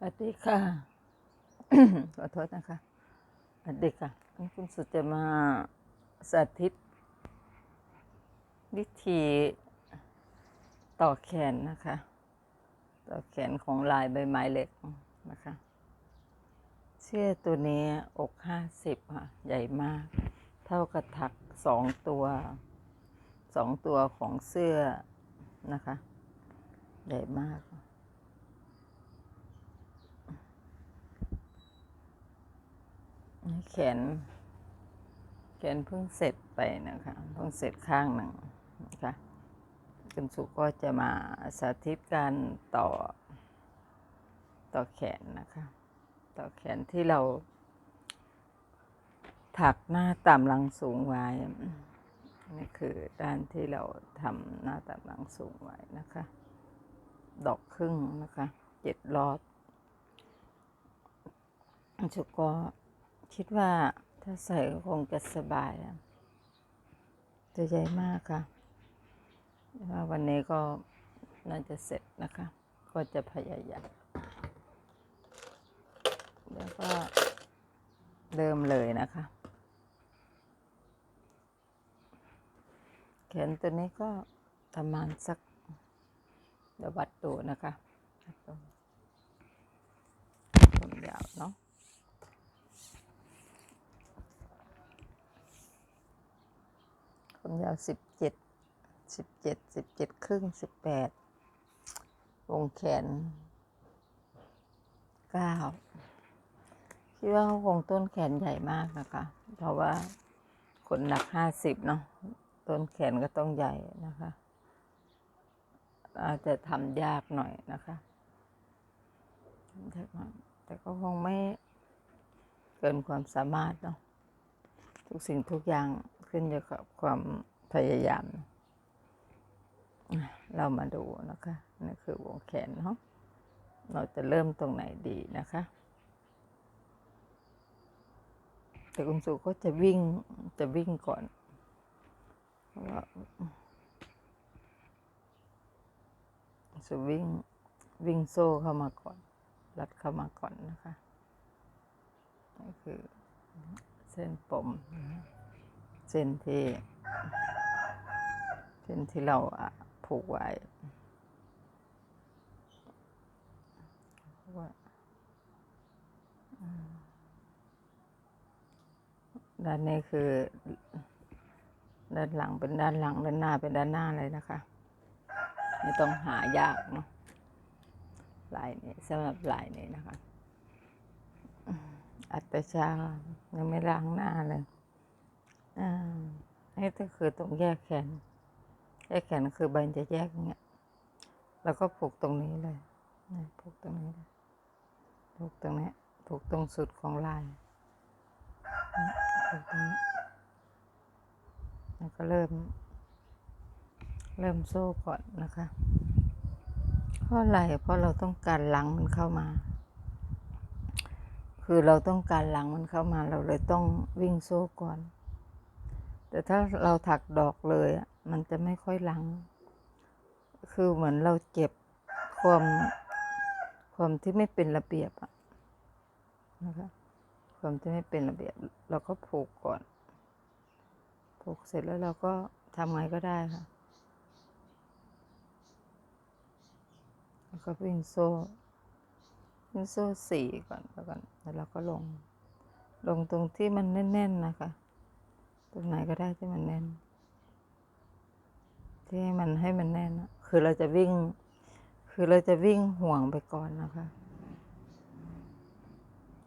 สวัสดีค่ะ ขอโทษนะคะสวัสดีค่ะวันนี้คุณสุดจะมาสาธิต วิธีต่อแขนนะคะ ต่อแขนของลายใบไม้เล็กนะคะ เสื้อตัวนี้อกห้าสิบค่ะ ใหญ่มาก เท่ากับถักสองตัวสองตัวของเสื้อนะคะ ใหญ่มาก แขน แขนเพิ่งเสร็จไปนะคะเพิ่งเสร็จข้างหนึ่งนะคะคุณสุก็จะมาสาธิตการต่อ ต่อแขนนะคะ ต่อแขนที่เรา ถักหน้าต่ำหลังสูงไว้นี่คือด้านที่เราทำหน้าต่ำหลังสูงไว้นะคะ ดอกครึ่งนะคะเจ็ดรอบจุกก็ คิดว่าถ้าใส่ก็คงจะสบายอะตัวใหญ่มากค่ะว่าวันนี้ก็น่าจะเสร็จนะคะ ก็จะพยายามแล้วก็เริ่มเลยนะคะ แขนตัวนี้ก็ประมาณสักเดี๋ยววัดดูนะคะความยาวเนาะ ความยาวสิบเจ็ดสิบเจ็ดสิบเจ็ดครึ่งสิบแปดวงแขนเก้าคิดว่าเขาคงต้นแขนใหญ่มากนะคะ เพราะว่าคนหนักห้าสิบเนาะต้นแขนก็ต้องใหญ่นะคะ อาจจะทำยากหน่อยนะคะแต่ก็แต่ก็คงไม่เกินความสามารถเนาะทุกสิ่งทุกอย่าง ขึ้นอยู่กับความพยายาม เรามาดูนะคะนี่คือวงแขนเนาะเราจะเริ่มตรงไหนดีนะคะ แต่คุณสุก็จะวิ่งจะวิ่งก่อนเพราะว่าจะวิ่งวิ่งโซ่เข้ามาก่อน รัดเข้ามาก่อนนะคะนี่คือเส้นปมนะ เส้นที่ เส้นที่เราผูกไว้ด้านนี้คือ ด้านหลังเป็นด้านหลัง ด้านหน้าเป็นด้านหน้าเลยนะคะ ไม่ต้องหายากเนาะลายนี้สำหรับลายนี้นะคะ อัตชายังไม่ล้างหน้าเลย อ่านี่ก็คือตรงแยกแขน แยกแขนคือใบจะแยกอย่างเงี้ย แล้วก็ผูกตรงนี้เลยผูกตรงนี้เลยผูกตรงนี้ผูกตรงสุดของลายผูกตรงนี้แล้วก็เริ่ม เริ่มโซ่ก่อนนะคะ เพราะอะไรเพราะเราต้องการหลังมันเข้ามา คือเราต้องการหลังมันเข้ามา เราเลยต้องวิ่งโซ่ก่อน แต่ถ้าเราถักดอกเลยอะมันจะไม่ค่อยหลัง คือเหมือนเราเก็บความความที่ไม่เป็นระเบียบอะนะคะความที่ไม่เป็นระเบียบ เราก็ผูกก่อน ผูกเสร็จแล้วเราก็ทำไงก็ได้ค่ะ แล้วก็วิ่งโซ่วิ่งโซ่สี่ก่อนแล้วก่อนแล้วเราก็ลง ลงตรงที่มันแน่น ๆ นะคะ รงไหนก็ได้ที่มันแน่น ที่ให้มันให้มันแน่นอะคือเราจะวิ่ง คือเราจะวิ่งห่วงไปก่อนนะคะ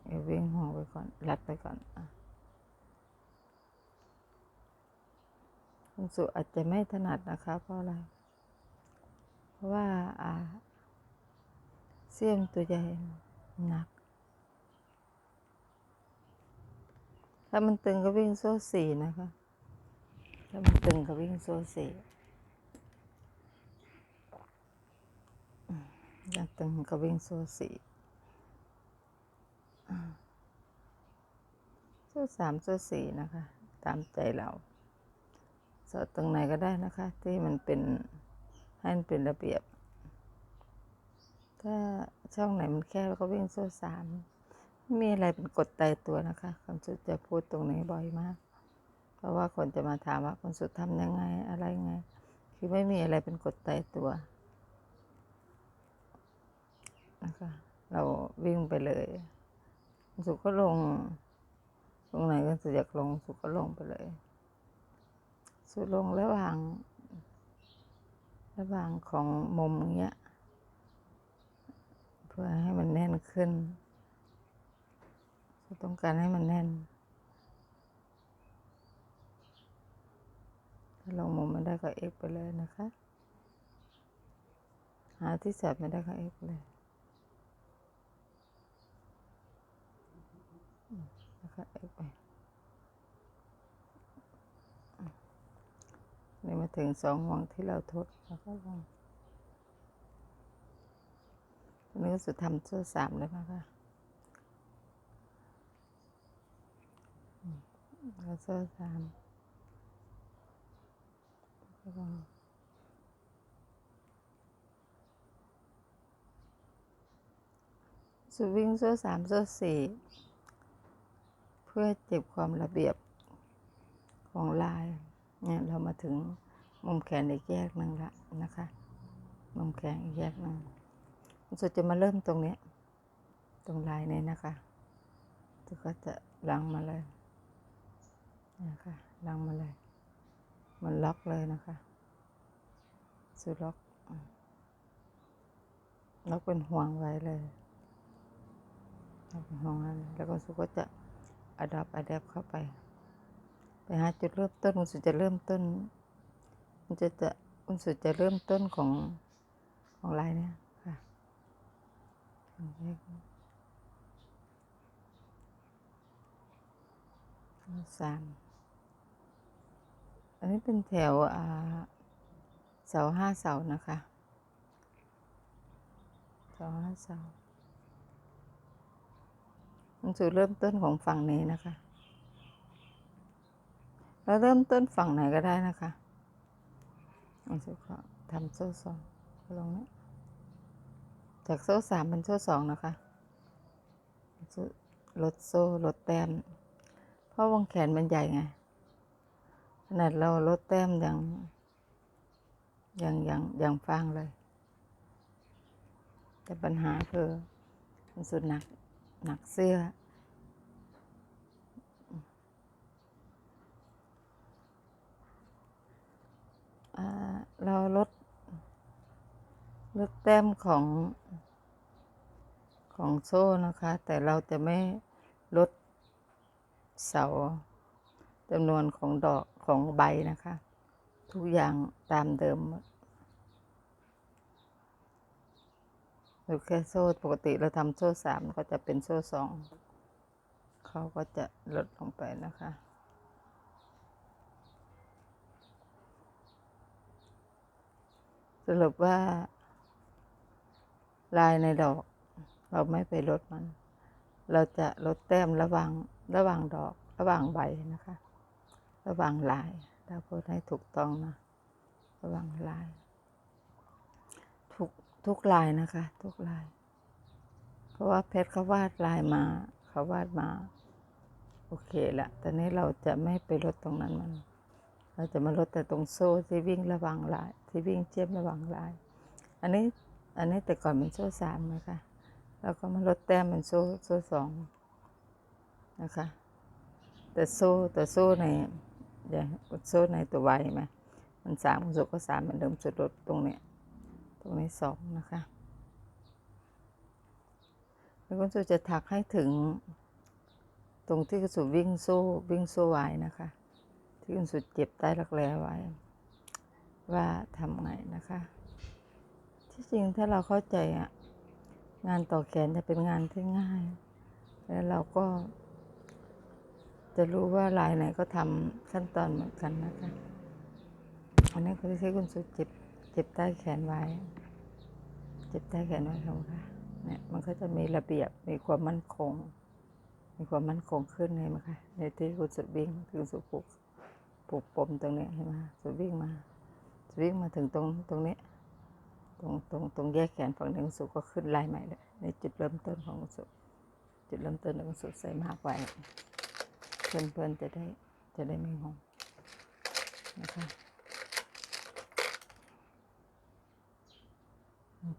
เดี๋ยววิ่งห่วงไปก่อน รัดไปก่อนอะคุณสุอาจจะไม่ถนัดนะคะ เพราะอะไร เพราะว่าอ่าเสี้ยมตัวใหญ่หนัก ถ้ามันตึงก็วิ่งโซ่สี่นะคะ ถ้ามันตึงก็วิ่งโซ่สี่อืมถ้าตึงก็วิ่งโซ่สี่โซ่สามโซ่สี่นะคะ ตามใจเราโซ่ตรงไหนก็ได้นะคะ ที่มันเป็นให้มันเป็นระเบียบ ถ้าช่องไหนมันแคบก็วิ่งโซ่สาม ม่มีอะไรเป็นกฎตายตัวนะคะคำสุดจะพูดตรงนี้บ่อยมาก เพราะว่าคนจะมาถามว่าคนสุดทำยังไงอะไรไง คือไม่มีอะไรเป็นกฎตายตัวนะคะเราวิ่งไปเลยสุดก็ลง ตรงไหนก็สุดอยากลงสุดก็ลงไปเลย สุดลงระหว่าง ระหว่างของมุมเงี้ย เพื่อให้มันแน่นขึ้น ต้องการให้มันแน่น ถ้าลงมุมไม่ได้ก็เอ็กไปเลยนะคะ หาที่จับไม่ได้ก็เอ็กไปเลยอืมแล้วก็เอ็กไปนี่มาถึงสองห่วงที่เราทดแล้วก็ลงนี้ก็สุดทำโซ่สามเลยนะคะ มแล้วโซ่สามแล้วก็สวิงโซ่สามโซ่สี่เพื่อเจ็บความระเบียบของลายเนี่ยเรามาถึงมุมแขนอีกแยกหนึ่งละนะคะ มุมแขนอีกแยกหนึ่งสุดจะมาเริ่มตรงเนี้ยตรงลายนี้นะคะก็จะลังมาเลย นะคะลังมาเลย มันล็อกเลยนะคะสุดล็อกล็อกเป็นห่วงไว้เลยล็อกเป็นห่วงไว้แล้วก็สุก็จะอดับอดับเข้าไป ไปหาจุดเริ่มต้นคุณสุจะเริ่มต้นมันจะจะคุณสุจะเริ่มต้นของของลายเนี่ยค่ะสาม อันนี้เป็นแถวเสาห้าเสานะคะเสาห้าเสามันจุดเริ่มต้นของฝั่งนี้นะคะเราเริ่มต้นฝั่งไหนก็ได้นะคะอันสุดก็ทำโซ่สองลงนี้จากโซ่สามเป็นโซ่สองนะคะลดโซ่ลดแต้มเพราะวงแขนมันใหญ่ไง นาดเราลดแต้มอยังอยังอยังยังฟังเลย แต่ปัญหาคือมันสุดหนักหนักเสื้อ เราลดลดแต้มของของโซ่นะคะ แต่เราจะไม่ลดเสาจำนวนของดอก ของใบนะคะ ทุกอย่างตามเดิมหรือแค่โซ่ปกติเราทำโซ่สามก็จะเป็นโซ่สองเขาก็จะลดลงไปนะคะ สรุปว่า ลายในดอก เราไม่ไปลดมัน เราจะลดแต้มระหว่างระหว่างดอกระหว่างใบนะคะ ระว่างลาย ถ้าพูดให้ถูกต้องนะ ระว่างลาย ทุกทุกลายนะคะ ทุกลาย เพราะว่าเพชรเขาวาดลายมาเขาวาดมา โอเคละต่นี้เราจะไม่ไปลดตรงนั้นมัน เราจะมาลดแต่ตรงโซ่ที่วิ่งระว่างลาย ที่วิ่งเจียมระว่างลาย อันนี้อันนี้แต่ก่อนเป็นโซ่สามนะคะแล้วก็มาลดแต้มเป็นโซ่โซ่สองนะคะแต่โซ่แต่โซ่ใน อย่างโซ่ในตัวใบไหมมันสามคุณสุก็สามเหมือนเดิมสุดลดตรงเนี้ยตรงนี้สองนะคะแล้วคุณสุจะถักให้ถึง ตรงที่คุณสุวิ่งโซ่วิ่งโซ่ไว้นะคะ ที่คุณสุเจ็บใต้รักแร้ไว้ ว่าทำไงนะคะ ที่จริงถ้าเราเข้าใจอะงานต่อแขนจะเป็นงานที่ง่าย แล้วเราก็ จะรู้ว่าลายไหนก็ทำขั้นตอนเหมือนกันนะคะ อันนี้คือที่คุณสุเจ็บเจ็บใต้แขนไว้ เจ็บใต้แขนไว้ค่ะค่ะเนี่ยมันก็จะมีระเบียบมีความมั่นคง มีความมั่นคงขึ้นเลยมั้ยคะในที่คุณสุวิ่งคือสุปลูกปลูกปมตรงนี้ยเห็นไหมสุวิ่งมาสุวิ่งมาถึงตรงตรงนี้ ตรงตรงตรงแยกแขนฝั่งหนึ่งสุก็ขึ้นลายใหม่เลยในจุดเริ่มต้นของสุจุดเริ่มต้นของสุใส่มากไว้ เพื่อนเพื่อนๆจะได้จะได้ไม่งงนะคะ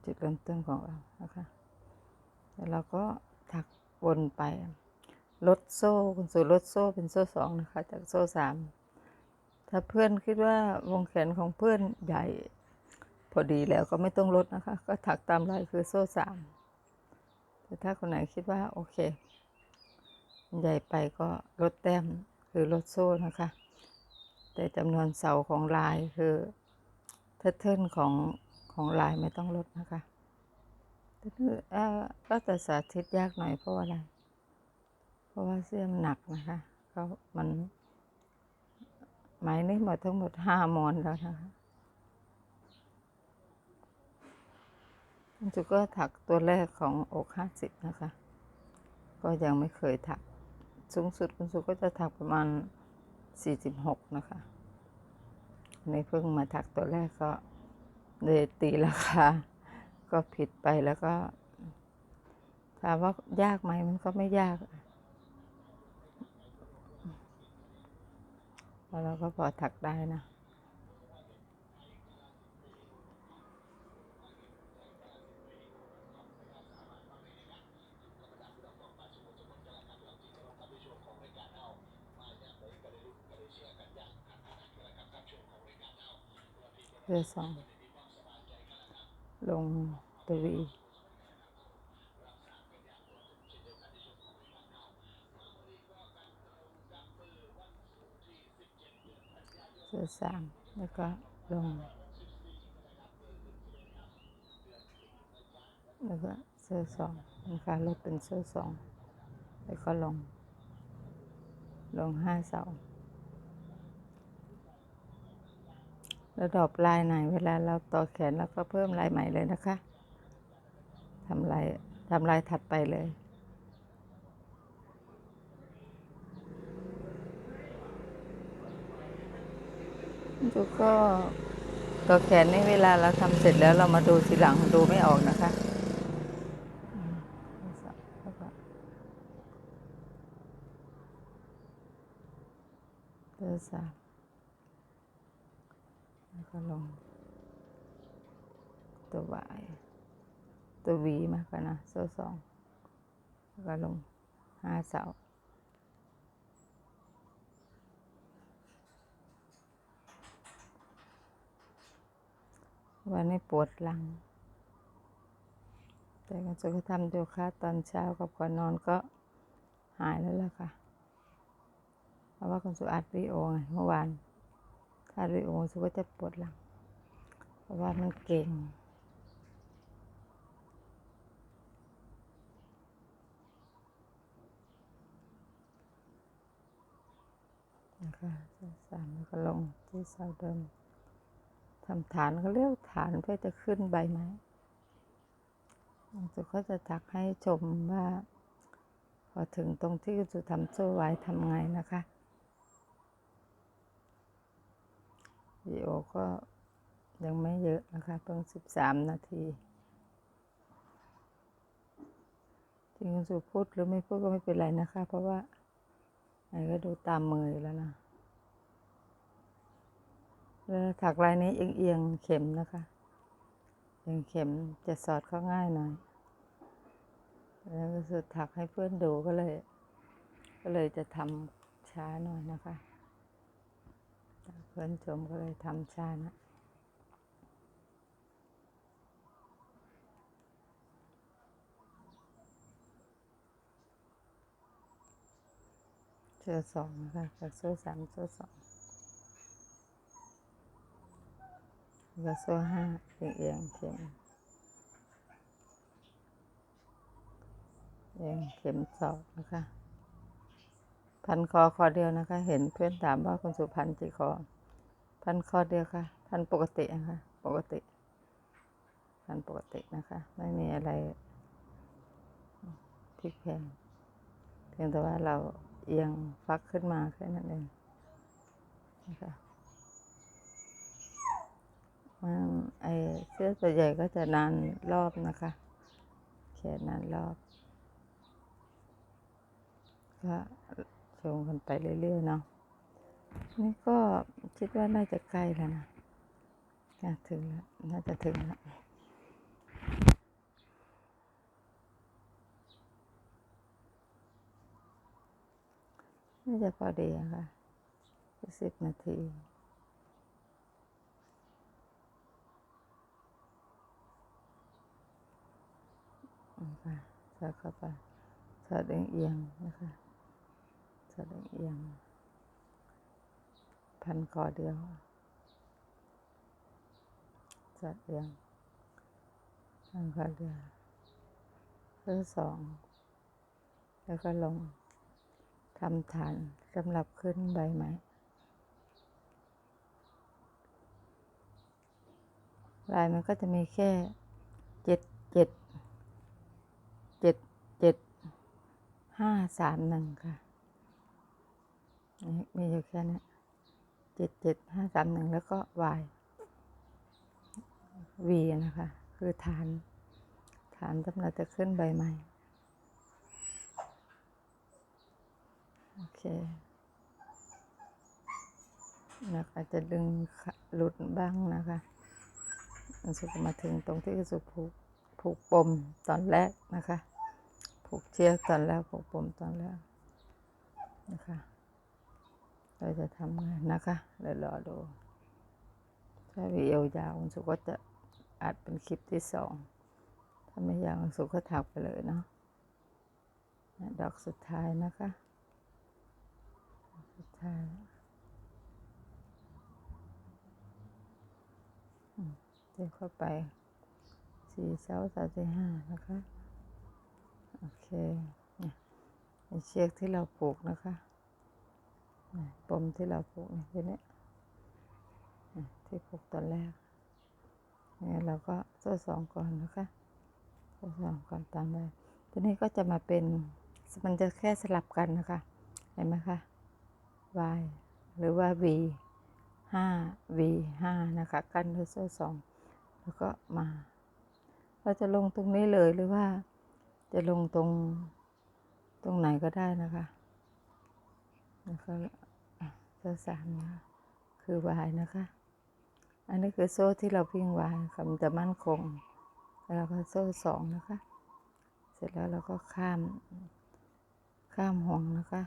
จุดเริ่มต้นของเรานะคะแล้วเราก็ถักวนไปลดโซ่คุณสุลดโซ่เป็นโซ่สองนะคะ จากโซ่สามถ้าเพื่อนคิดว่าวงแขนของเพื่อนใหญ่พอดีแล้วก็ไม่ต้องลดนะคะ ก็ถักตามลายคือโซ่สามแต่ถ้าคนไหนคิดว่าโอเค ใหญ่ไปก็ลดแต้มคือลดโซ่นะคะ แต่จำนวนเสาของลายคือเทเทิร์นของของลายไม่ต้องลดนะคะแต่คือก็จะสาธิตยากหน่อยเพราะว่าอะไร เพราะว่าเสื้อมันหนักนะคะก็มันไหมายนี้หมดทั้งหมดห้ามอนแล้วนะคะจุก็ถักตัวแรกของอกห้าสิบนะคะ ก็ยังไม่เคยถัก สูงสุดคุณสุก็จะถักประมาณ 4.6 นะคะในเพิ่งมาถักตัวแรกก็เลยตีราคา ก็ผิดไปแล้วก็ ถามว่ายากไหมมันก็ไม่ยากแล้วเราก็พอถักได้นะ เพื่อสองลงตวีเสื้อสามแล้วก็ลง แล้วก็เสื้อสองนะคะลดเป็นเสื้อสองแล้วก็ลง ลงห้าเสา แล้วดอกลายไหนเวลาเราต่อแขนเราก็เพิ่มลายใหม่เลยนะคะทำลายทำลายถัดไปเลยดูก็ต่อแขนนี่เวลาเราทำเสร็จแล้วเรามาดูทีหลังดูไม่ออกนะคะอืมแล้วก็เบอร์สาม แล้วก็ลง ตัววายตัววีมากกว่านะโซ่สองแล้วก็ลงห้า เสาวันนี้ปวดหลัง แต่ก็จะทำโยคะตอนเช้ากับก่อนนอนก็หายแล้วล่ะค่ะ เพราะว่าคุณสุอัดวิดีโอไงเมื่อวาน ถ้าวิดีโอสุก็จะปวดหลัง เพราะว่ามันเก่ง นะคะสามแล้วก็ลงที่เสาเดิมทำฐานก็เรียกฐานเพื่อจะขึ้นใบไม้สุก็จะจักให้ชมว่า พอถึงตรงที่คุณสุทำโซ่ไว้ทำไงนะคะวิดีโอก็ยังไม่เยอะนะคะเพิ่งสิบสามนาทีจริงคุณสุพูดหรือไม่พูดก็ไม่เป็นไรนะคะ เพราะว่า ไหนก็ดูตามมืออยู่แล้วนะแล้วถักลายนี้เอียงๆเข็มนะคะเอียงเข็มจะสอดเข้าง่ายหน่อยแล้วก็สุดถักให้เพื่อนดูก็เลย ก็เลยจะทำช้าหน่อยนะคะเพื่อนชมก็เลยทำช้านะ เสื้อสองนะคะจากเสื้อสามเสื้อสองแล้วก็เสื้อห้าเอียงเอียงเข็มเอียงเข็มสองนะคะ พันคอคอเดียวนะคะ เห็นเพื่อนถามว่าคุณสุพันธ์กี่คอ พันคอเดียวค่ะ พันปกตินะคะ ปกติ พันปกตินะคะ ไม่มีอะไรพลิกแพงเพียงแต่ว่าเรา เอียงฟักขึ้นมาแค่นั้นเองนะคะมันไอเสื้อตัวใหญ่ก็จะนานรอบนะคะแขนนานรอบก็ชมกันไปเรื่อยๆเนาะนี่ก็คิดว่าน่าจะใกล้แล้วนะน่าถึงแล้วน่าจะถึงแล้ว น่าจะพอดีอะค่ะสิบนาทีนะคะสอดเข้าไปสอดเอียงๆนะคะสอดเอียงพันคอเดียวสอดเอียงพันคอเดียวเพื่อสอง แล้วก็ลง ทำฐานสำหรับขึ้นใบไม้ลายมันก็จะมีแค่เจ็ดเจ็ดเจ็ดเจ็ดห้าสามหนึ่งค่ะมีอยู่แค่นี้เจ็ดเจ็ดห้าสามหนึ่งแล้วก็ y v นะคะ คือฐาน ฐานสำหรับจะขึ้นใบใหม่ โอเคแล้วอาจจะดึงหลุดบ้างนะคะมันสุดมาถึงตรงที่สุดผูกผูกปมตอนแรกนะคะ ผูกเชือกตอนแรกผูกปมตอนแรกนะคะ เราจะทำไงนะคะเดี๋ยวรอดูถ้าวิดีโอยาวสุกก็จะอัดเป็นคลิปที่สองถ้าไม่ยาวคุณสุก็ถักไปเลยเนาะดอกสุดท้ายนะคะ ช้าเดี๋ยวเข้าไปสี่เสาสามสี่ห้านะคะ โอเคเนี่ยเชือกที่เราผูกนะคะปมที่เราผูกเนี่ยทีนี้ที่ผูกตอนแรกเนี่ยเราก็โซ่สองก่อนนะคะโซ่สองก่อนตามไปทีนี้ก็จะมาเป็นมันจะแค่สลับกันนะคะ เห็นไหมคะ y หรือว่า v ห้า v ห้านะคะ กันด้วยโซ่สองแล้วก็มา เราจะลงตรงนี้เลยหรือว่าจะลงตรงตรงไหนก็ได้นะคะแล้วก็โซ่สามนะคือวายนะคะ อันนี้คือโซ่ที่เราวิ่งวายค่ะมันจะมั่นคง แล้วก็โซ่สองนะคะ เสร็จแล้วเราก็ข้ามข้ามห่วงนะคะ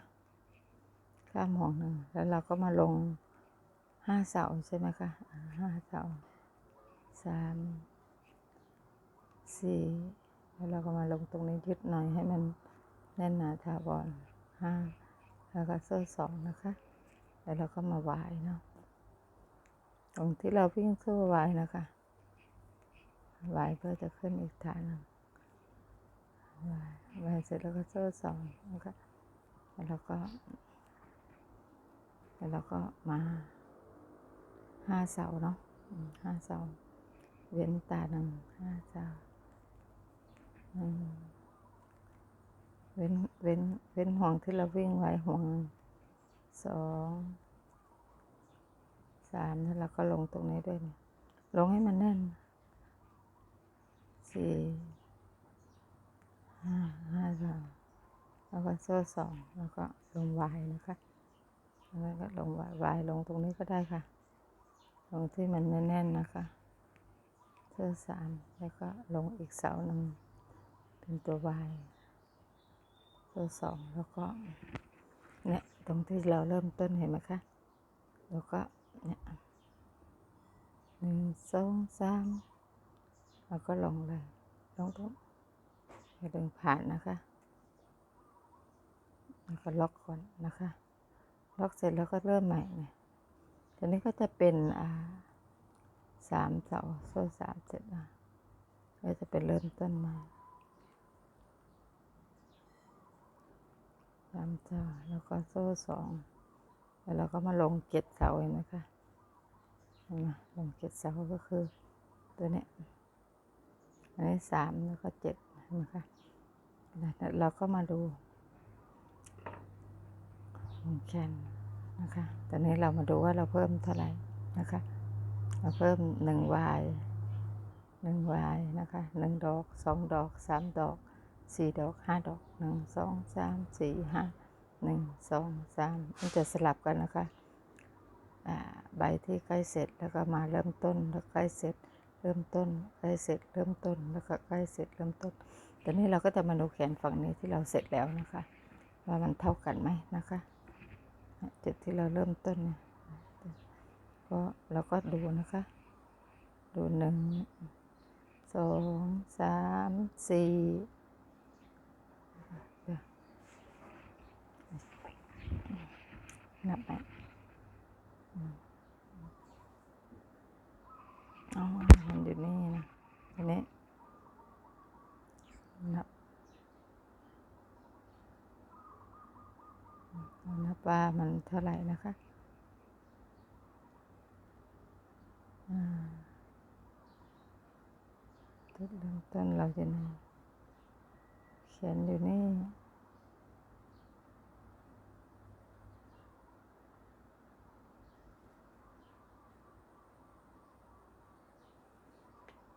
ข้ามห่วงหนึ่งแล้วเราก็มาลงห้าเสาใช่ไหมคะห้าเสาสามสี่แล้วเราก็มาลงตรงนี้ยึดหน่อยให้มันแน่นหนาถาวรห้าแล้วก็โซ่สองนะคะ แล้วเราก็มาวายเนาะตรงที่เราวิ่งโซ่วายนะคะวายเพื่อจะขึ้นอีกฐานหนึ่งวายวายเสร็จแล้วก็โซ่สองนะคะแล้วเราก็ แล้วเราก็มาห้าเสาเนาะห้าเสา เว้นตาหนึ่งห้าเสาเว้นเว้นเว้นห่วงที่เราวิ่งไว้ห่วงสองสามแล้วเราก็ลงตรงนี้ด้วยเนี่ยลงให้มันแน่นสี่ห้าห้าสามแล้วก็โซ่สองแล้วก็ลงวายนะคะ แล้วก็ลงวายวายลงตรงนี้ก็ได้ค่ะ ลงที่มันแน่นๆนะคะโซ่สามแล้วก็ลงอีกเสาหนึ่งเป็นตัววายตัวสองแล้วก็เนี่ยตรงที่เราเริ่มต้นเห็นไหมคะแล้วก็เนี่ยหนึ่งสองสามแล้วก็ลงเลยลงตรงให้ดึงผ่านนะคะ แล้วก็ล็อกก่อนนะคะ ล็อกเสร็จแล้วก็เริ่มใหม่เนี่ยทีนี้ก็จะเป็นอ่าสามเสาโซ่สามเสร็จนะก็จะเป็นเริ่มต้นใหม่สามเสาแล้วก็โซ่สองแล้วเราก็มาลงเจ็ดเสาเห็นไหมคะเห็นไหมลงเจ็ดเสาก็คือตัวเนี้ยอันนี้สามแล้วก็เจ็ดเห็นไหมคะแล้วเราก็มาดู แขนนะคะ ตอนนี้เรามาดูว่าเราเพิ่มเท่าไหร่นะคะมาเพิ่มหนึ่งวายหนึ่งวายนะคะหนึ่งดอกสองดอกสามดอกสี่ดอกห้าดอกหนึ่งสองสามสี่ห้าหนึ่งสองสามมันจะสลับกันนะคะใบที่ใกล้เสร็จแล้วก็มาเริ่มต้นแล้วใกล้เสร็จเริ่มต้นใกล้เสร็จเริ่มต้นแล้วก็ใกล้เสร็จเริ่มต้นตอนนี้เราก็จะมาดูแขนฝั่งนี้ที่เราเสร็จแล้วนะคะ ว่ามันเท่ากันไหมนะคะ จุดที่เราเริ่มต้นเนี่ยก็เราก็ดูนะคะ ดูหนึ่งสองสามสี่นับไหมอืมอ๋อมันอยู่นี่นะทีนี้บ นับว่ามันเท่าไหร่นะคะจุดเริ่มต้นเราจะนี่เขียนอยู่นี่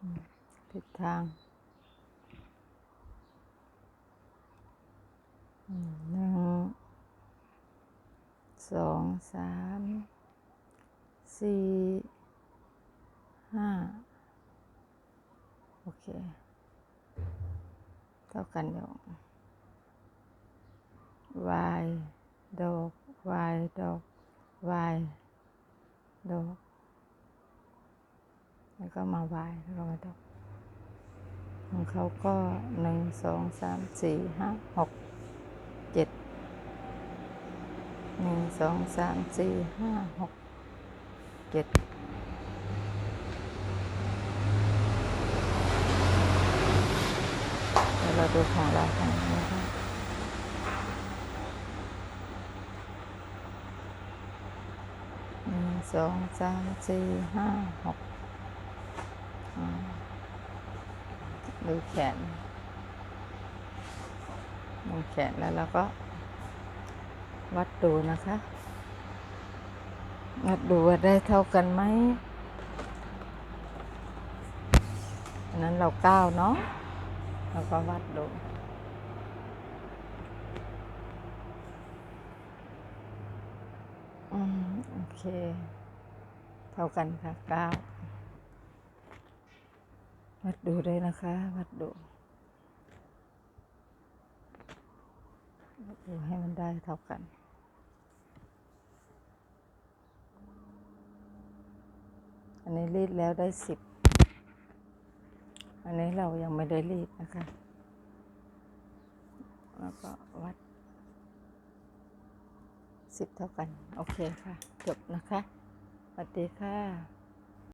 อืมทิศทางอืมหนึ่ง สองสามสี่ห้าโอเค เท่ากันอยู่ y ดอก y ดอก y ดอกแล้วก็มา y แล้วก็มาดอกของเขาก็หนึ่งสองสามสี่ห้าหกเจ็ด หนึ่งสองสามสี่ห้าหกเจ็ดเดี๋ยวเราดูของเรากันนะคะหนึ่งสองสามสี่ห้าหกดูแขนดูแขนแล้วเราก็ ดูนะคะวัดดูว่าได้เท่ากันไหมอันนั้นเราเก้าเนาะเราก็วัดดูอืมโอเค เท่ากันค่ะเก้าวัดดูเลยนะคะ วัดดูวัดดูให้มันได้เท่ากัน อันนี้รีดแล้วได้สิบ อันนี้เรายังไม่ได้รีดนะคะ แล้วก็วัดสิบเท่ากัน โอเคค่ะ จบนะคะสวัสดีค่ะ